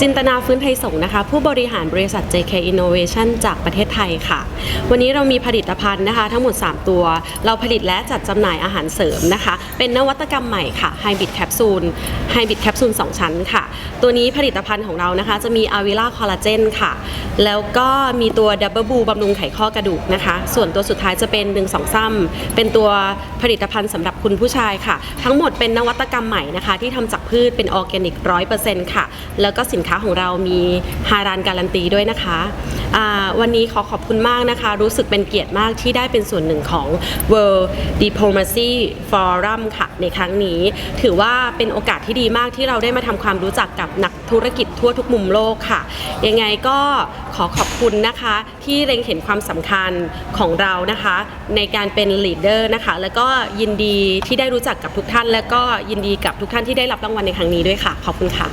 จินตนาฟื้นไทยสงนะคะ ผู้บริหารบริษัท JK Innovation จากประเทศไทยค่ะ วันนี้เรามีผลิตภัณฑ์นะคะ ทั้งหมด 3 ตัว เราผลิตและจัดจำหน่ายอาหารเสริมนะคะ เป็นนวัตกรรมใหม่ค่ะไฮบิดแคปซูลไฮบิดแคปซูล2ชั้นค่ะ ตัวนี้ผลิตภัณฑ์ของเรานะคะ จะมีอาวิล่าคอลลาเจนค่ะ แล้วก็มีตัวดับเบิลบูบำรุงไขข้อกระดูกนะคะ ส่วนตัวสุดท้ายจะเป็น 1 2ซ้ำเป็นตัวผลิตภัณฑ์สำหรับคุณผู้ชายค่ะ ทั้งหมดเป็นนวัตกรรมใหม่นะคะ ที่ทำจากพืชเป็นออร์แกนิกร้อยเปอร์เซ็นต์ค่ะ แล้วก็สินค้าของเรามีฮารานการันตีด้วยนะคะวันนี้ขอขอบคุณมากนะคะ รู้สึกเป็นเกียรติมากที่ได้เป็นส่วนหนึ่งของ World Diplomacy Forum ค่ะในครั้งนี้ ถือว่าเป็นโอกาสที่ดีมากที่เราได้มาทำความรู้จักกับนักธุรกิจทั่วทุกมุมโลกค่ะ ยังไงก็ขอขอบคุณนะคะ ที่เล็งเห็นความสำคัญของเรานะคะ ในการเป็นลีดเดอร์นะคะ แล้วก็ยินดีที่ได้รู้จักกับทุกท่าน แล้วก็ยินดีกับทุกท่านที่ได้รับรางวัลในครั้งนี้ด้วยค่ะ ขอบคุณค่ะ